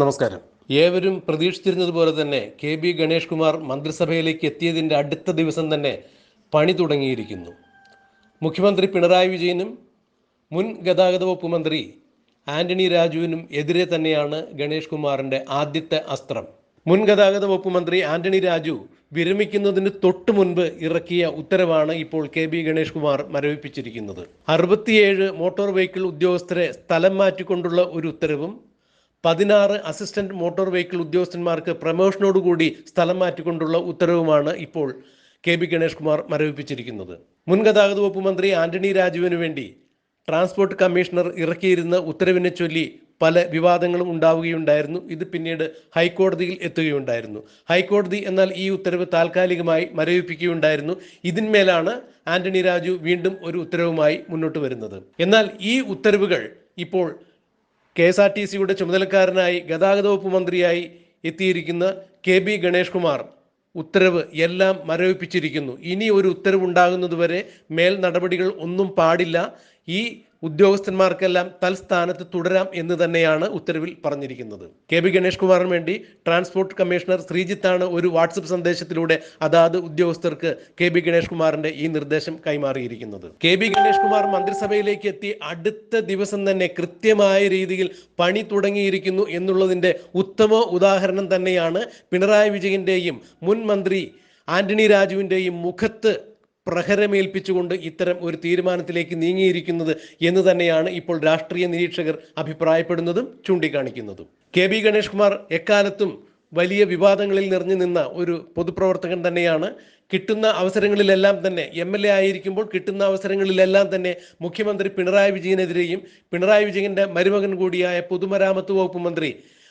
നമസ്കാരം. ഏവരും പ്രതീക്ഷിച്ചിരുന്നതുപോലെ തന്നെ കെ ബി ഗണേഷ് കുമാർ മന്ത്രിസഭയിലേക്ക് എത്തിയതിന്റെ അടുത്ത ദിവസം തന്നെ പണി തുടങ്ങിയിരിക്കുന്നു. മുഖ്യമന്ത്രി പിണറായി വിജയനും മുൻ ഗതാഗത വകുപ്പ് മന്ത്രി ആന്റണി രാജുവിനും എതിരെ തന്നെയാണ് ഗണേഷ് കുമാറിന്റെ ആദ്യത്തെ അസ്ത്രം. മുൻ ഗതാഗത വകുപ്പ് മന്ത്രി ആന്റണി രാജു വിരമിക്കുന്നതിന് തൊട്ടു മുൻപ് ഇറക്കിയ ഉത്തരവാണ് ഇപ്പോൾ കെ ബി ഗണേഷ് കുമാർ മരവിപ്പിച്ചിരിക്കുന്നത്. അറുപത്തിയേഴ് മോട്ടോർ വെഹിക്കിൾ ഉദ്യോഗസ്ഥരെ സ്ഥലം മാറ്റിക്കൊണ്ടുള്ള ഒരു ഉത്തരവും പതിനാറ് അസിസ്റ്റന്റ് മോട്ടോർ വെഹിക്കിൾ ഉദ്യോഗസ്ഥന്മാർക്ക് പ്രമോഷനോടുകൂടി സ്ഥലം മാറ്റിക്കൊണ്ടുള്ള ഉത്തരവുമാണ് ഇപ്പോൾ കെ ബി ഗണേഷ് കുമാർ മരവിപ്പിച്ചിരിക്കുന്നത്. മുൻ ഗതാഗത വകുപ്പ് മന്ത്രി ആന്റണി രാജുവിന് വേണ്ടി ട്രാൻസ്പോർട്ട് കമ്മീഷണർ ഇറക്കിയിരുന്ന ഉത്തരവിനെ ചൊല്ലി പല വിവാദങ്ങളും ഉണ്ടാവുകയുണ്ടായിരുന്നു. ഇത് പിന്നീട് ഹൈക്കോടതിയിൽ എത്തുകയുണ്ടായിരുന്നു. ഹൈക്കോടതി എന്നാൽ ഈ ഉത്തരവ് താൽക്കാലികമായി മരവിപ്പിക്കുകയുണ്ടായിരുന്നു. ഇതിന്മേലാണ് ആന്റണി രാജു വീണ്ടും ഒരു ഉത്തരവുമായി മുന്നോട്ട് വരുന്നത്. എന്നാൽ ഈ ഉത്തരവുകൾ ഇപ്പോൾ കെ എസ് ആർ ടി സിയുടെ ചുമതലക്കാരനായി ഗതാഗത വകുപ്പ് മന്ത്രിയായി എത്തിയിരിക്കുന്ന കെ ബി ഗണേഷ് കുമാർ ഉത്തരവ് എല്ലാം മരവിപ്പിച്ചിരിക്കുന്നു. ഇനി ഒരു ഉത്തരവ് ഉണ്ടാകുന്നതുവരെ മേൽ നടപടികൾ ഒന്നും പാടില്ല. ഈ ഉദ്യോഗസ്ഥന്മാർക്കെല്ലാം തൽസ്ഥാനത്ത് തുടരാം എന്ന് തന്നെയാണ് ഉത്തരവിൽ പറഞ്ഞിരിക്കുന്നത്. കെ ബി ഗണേഷ് കുമാറിന് വേണ്ടി ട്രാൻസ്പോർട്ട് കമ്മീഷണർ ശ്രീജിത്താണ് ഒരു വാട്സപ്പ് സന്ദേശത്തിലൂടെ അതാത് ഉദ്യോഗസ്ഥർക്ക് കെ ബി ഗണേഷ് കുമാറിന്റെ ഈ നിർദ്ദേശം കൈമാറിയിരിക്കുന്നത്. കെ ബി ഗണേഷ് കുമാർ മന്ത്രിസഭയിലേക്ക് എത്തി അടുത്ത ദിവസം തന്നെ കൃത്യമായ രീതിയിൽ പണി തുടങ്ങിയിരിക്കുന്നു എന്നുള്ളതിന്റെ ഉത്തമ ഉദാഹരണം തന്നെയാണ് പിണറായി വിജയന്റെയും മുൻ മന്ത്രി ആന്റണി രാജുവിന്റെയും മുഖത്ത് പ്രഹരമേൽപ്പിച്ചുകൊണ്ട് ഇത്തരം ഒരു തീരുമാനത്തിലേക്ക് നീങ്ങിയിരിക്കുന്നത് എന്ന് തന്നെയാണ് ഇപ്പോൾ രാഷ്ട്രീയ നിരീക്ഷകർ അഭിപ്രായപ്പെടുന്നതും ചൂണ്ടിക്കാണിക്കുന്നതും. കെ ബി ഗണേഷ് കുമാർ എക്കാലത്തും വലിയ വിവാദങ്ങളിൽ നിറഞ്ഞു നിന്ന ഒരു പൊതുപ്രവർത്തകൻ തന്നെയാണ്. കിട്ടുന്ന അവസരങ്ങളിലെല്ലാം തന്നെ എം എൽ എ ആയിരിക്കുമ്പോൾ കിട്ടുന്ന അവസരങ്ങളിലെല്ലാം തന്നെ മുഖ്യമന്ത്രി പിണറായി വിജയനെതിരെയും പിണറായി വിജയന്റെ മരുമകൻ കൂടിയായ പൊതുമരാമത്ത് വകുപ്പ് മന്ത്രി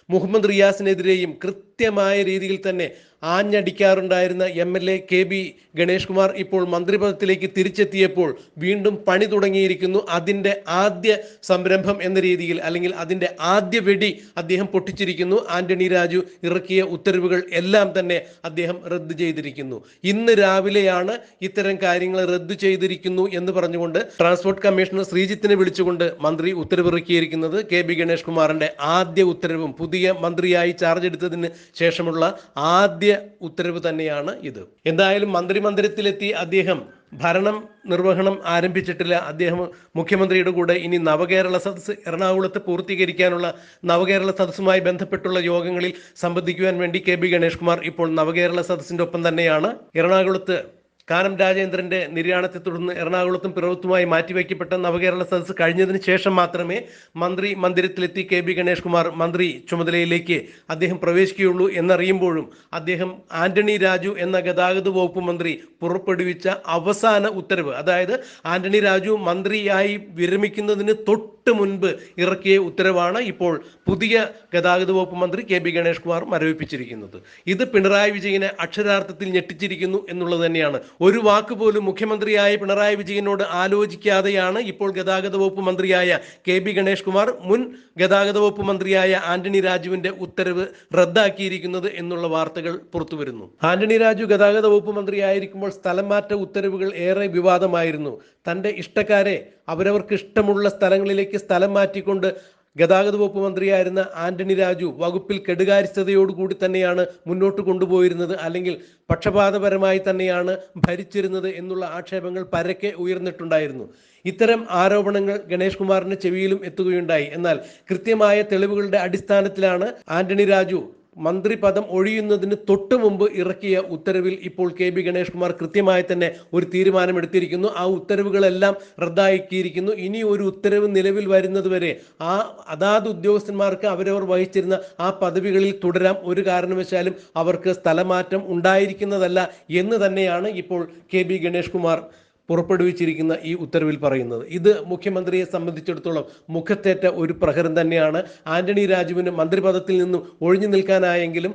മുഹമ്മദ് റിയാസിനെതിരെയും കൃത്യമായ രീതിയിൽ തന്നെ ആഞ്ഞടിക്കാറുണ്ടായിരുന്ന M L A K B Ganesh Kumar ഇപ്പോൾ മന്ത്രിപദത്തിലേക്ക് തിരിച്ചെത്തിയപ്പോൾ വീണ്ടും പണി തുടങ്ങിയിരിക്കുന്നു. അതിന്റെ ആദ്യ സംരംഭം എന്ന രീതിയിൽ അല്ലെങ്കിൽ അതിന്റെ ആദ്യ വെടി അദ്ദേഹം പൊട്ടിച്ചിരിക്കുന്നു. ആന്റണി രാജു ഇറക്കിയ ഉത്തരവുകൾ എല്ലാം തന്നെ അദ്ദേഹം റദ്ദു ചെയ്തിരിക്കുന്നു. ഇന്ന് രാവിലെയാണ് ഇത്തരം കാര്യങ്ങൾ റദ്ദു ചെയ്തിരിക്കുന്നു എന്ന് പറഞ്ഞുകൊണ്ട് ട്രാൻസ്പോർട്ട് കമ്മീഷണർ ശ്രീജിത്തിനെ വിളിച്ചുകൊണ്ട് മന്ത്രി ഉത്തരവിറക്കിയിരിക്കുന്നത് കെ ബി ഗണേഷ് കുമാറിന്റെ ആദ്യ ഉത്തരവും പുതിയ മന്ത്രിയായി ചാർജ് എടുത്തതിന് ശേഷമുള്ള ആദ്യ ഉത്തരവ് തന്നെയാണ് ഇത്. എന്തായാലും മന്ത്രി മന്ദിരത്തിലെത്തി അദ്ദേഹം ഭരണം നിർവഹണം ആരംഭിച്ചിട്ടില്ല. അദ്ദേഹം മുഖ്യമന്ത്രിയുടെ കൂടെ ഇനി നവകേരള സദസ് എറണാകുളത്ത് പൂർത്തീകരിക്കാനുള്ള നവകേരള സദസ്സുമായി ബന്ധപ്പെട്ടുള്ള യോഗങ്ങളിൽ സംബന്ധിക്കുവാൻ വേണ്ടി കെ ബി ഗണേഷ് കുമാർ ഇപ്പോൾ നവകേരള സദസ്സിന്റെ ഒപ്പം തന്നെയാണ്. എറണാകുളത്ത് കാനം രാജേന്ദ്രന്റെ നിര്യാണത്തെ തുടർന്ന് എറണാകുളത്തും പിറവത്തുമായി മാറ്റിവെക്കപ്പെട്ട നവകേരള സദസ് കഴിഞ്ഞതിന് ശേഷം മാത്രമേ മന്ത്രി മന്ദിരത്തിലെത്തി കെ ബി ഗണേഷ് കുമാർ മന്ത്രി ചുമതലയിലേക്ക് അദ്ദേഹം പ്രവേശിക്കുകയുള്ളൂ എന്നറിയുമ്പോഴും അദ്ദേഹം ആന്റണി രാജു എന്ന ഗതാഗത വകുപ്പ് മന്ത്രി പുറപ്പെടുവിച്ച അവസാന ഉത്തരവ് അതായത് ആന്റണി രാജു മന്ത്രിയായി വിരമിക്കുന്നതിന് തൊട്ട് മുൻപ് ഇറക്കിയ ഉത്തരവാണ് ഇപ്പോൾ പുതിയ ഗതാഗത വകുപ്പ് മന്ത്രി കെ ബി ഗണേഷ് കുമാർ മരവിപ്പിച്ചിരിക്കുന്നത്. ഇത് പിണറായി വിജയനെ അക്ഷരാർത്ഥത്തിൽ ഞെട്ടിച്ചിരിക്കുന്നു എന്നുള്ളത് തന്നെയാണ്. ഒരു വാക്ക് പോലും മുഖ്യമന്ത്രിയായ പിണറായി വിജയനോട് ആലോചിക്കാതെയാണ് ഇപ്പോൾ ഗതാഗത വകുപ്പ് മന്ത്രിയായ കെ ബി ഗണേഷ് കുമാർ മുൻ ഗതാഗത വകുപ്പ് മന്ത്രിയായ ആന്റണി രാജുവിന്റെ ഉത്തരവ് റദ്ദാക്കിയിരിക്കുന്നത് എന്നുള്ള വാർത്തകൾ പുറത്തുവരുന്നു. ആന്റണി രാജു ഗതാഗത വകുപ്പ് മന്ത്രിയായിരിക്കുമ്പോൾ സ്ഥലം മാറ്റ ഉത്തരവുകൾ ഏറെ വിവാദമായിരുന്നു. തന്റെ ഇഷ്ടക്കാരെ അവരവർക്ക് ഇഷ്ടമുള്ള സ്ഥലങ്ങളിലേക്ക് സ്ഥലം മാറ്റിക്കൊണ്ട് ഗതാഗത വകുപ്പ് മന്ത്രിയായിരുന്ന ആന്റണി രാജു വകുപ്പിൽ കെടുകാര്യസ്ഥതയോടുകൂടി തന്നെയാണ് മുന്നോട്ട് കൊണ്ടുപോയിരുന്നത്. അല്ലെങ്കിൽ പക്ഷപാതപരമായി തന്നെയാണ് ഭരിച്ചിരുന്നത് എന്നുള്ള ആക്ഷേപങ്ങൾ പരക്കെ ഉയർന്നിട്ടുണ്ടായിരുന്നു. ഇത്തരം ആരോപണങ്ങൾ ഗണേഷ് കുമാറിന്റെ ചെവിയിലും എത്തുകയുണ്ടായി. എന്നാൽ കൃത്യമായ തെളിവുകളുടെ അടിസ്ഥാനത്തിലാണ് ആന്റണി രാജു മന്ത്രിപദം ഒഴിയുന്നതിന് തൊട്ടു മുമ്പ് ഇറക്കിയ ഉത്തരവിൽ ഇപ്പോൾ കെ ബി ഗണേഷ് കുമാർ കൃത്യമായി തന്നെ ഒരു തീരുമാനമെടുത്തിരിക്കുന്നു. ആ ഉത്തരവുകളെല്ലാം റദ്ദാക്കിയിരിക്കുന്നു. ഇനി ഒരു ഉത്തരവ് നിലവിൽ വരുന്നതുവരെ ആ അതാത് ഉദ്യോഗസ്ഥന്മാർക്ക് അവരവർ വഹിച്ചിരുന്ന ആ പദവികളിൽ തുടരാം. ഒരു കാരണവശാലും അവർക്ക് സ്ഥലമാറ്റം ഉണ്ടായിരിക്കുന്നതല്ല എന്ന് തന്നെയാണ് ഇപ്പോൾ കെ ബി ഗണേഷ് കുമാർ പുറപ്പെടുവിച്ചിരിക്കുന്ന ഈ ഉത്തരവിൽ പറയുന്നത്. ഇത് മുഖ്യമന്ത്രിയെ സംബന്ധിച്ചിടത്തോളം മുഖത്തേറ്റ ഒരു പ്രഹരം തന്നെയാണ്. ആന്റണി രാജുവിന് മന്ത്രിപദത്തിൽ നിന്നും ഒഴിഞ്ഞു നിൽക്കാനായെങ്കിലും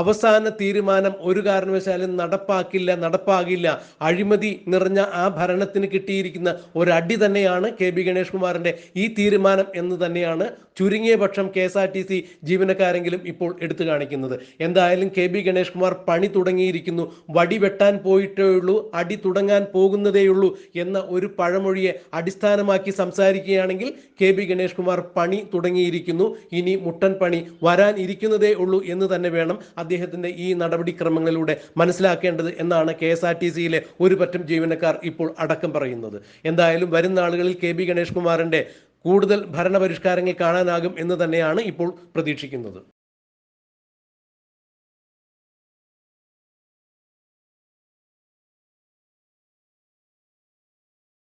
അവസാന തീരുമാനം ഒരു കാരണവശാലും നടപ്പാക്കില്ല നടപ്പാകില്ല. അഴിമതി നിറഞ്ഞ ആ ഭരണത്തിന് കിട്ടിയിരിക്കുന്ന ഒരടി തന്നെയാണ് കെ ബി ഗണേഷ് കുമാറിന്റെ ഈ തീരുമാനം എന്ന് തന്നെയാണ് ചുരുങ്ങിയ പക്ഷം K S R T C ജീവനക്കാരെങ്കിലും ഇപ്പോൾ എടുത്തു കാണിക്കുന്നത്. എന്തായാലും കെ ബി ഗണേഷ് കുമാർ പണി തുടങ്ങിയിരിക്കുന്നു. വടി വെട്ടാൻ പോയിട്ടേ ഉള്ളൂ അടി തുടങ്ങാൻ പോകുന്നതേയുള്ളൂ എന്ന ഒരു പഴമൊഴിയെ അടിസ്ഥാനമാക്കി സംസാരിക്കുകയാണെങ്കിൽ കെ ബി ഗണേഷ് കുമാർ പണി തുടങ്ങിയിരിക്കുന്നു. ഇനി മുട്ടൻ പണി വരാൻ ഇരിക്കുന്നതേ ഉള്ളൂ എന്ന് തന്നെ വേണം അദ്ദേഹത്തിന്റെ ഈ നടപടിക്രമങ്ങളിലൂടെ മനസ്സിലാക്കേണ്ടത് എന്നാണ് കെ എസ് ആർ ടി സിയിലെ ഒരു പറ്റം ജീവനക്കാർ ഇപ്പോൾ അടക്കം പറയുന്നത്. എന്തായാലും വരുന്ന നാളുകളിൽ കെ ബി ഗണേഷ് കുമാറിന്റെ കൂടുതൽ ഭരണപരിഷ്കാരങ്ങൾ കാണാനാകും എന്ന് തന്നെയാണ് ഇപ്പോൾ പ്രതീക്ഷിക്കുന്നത്.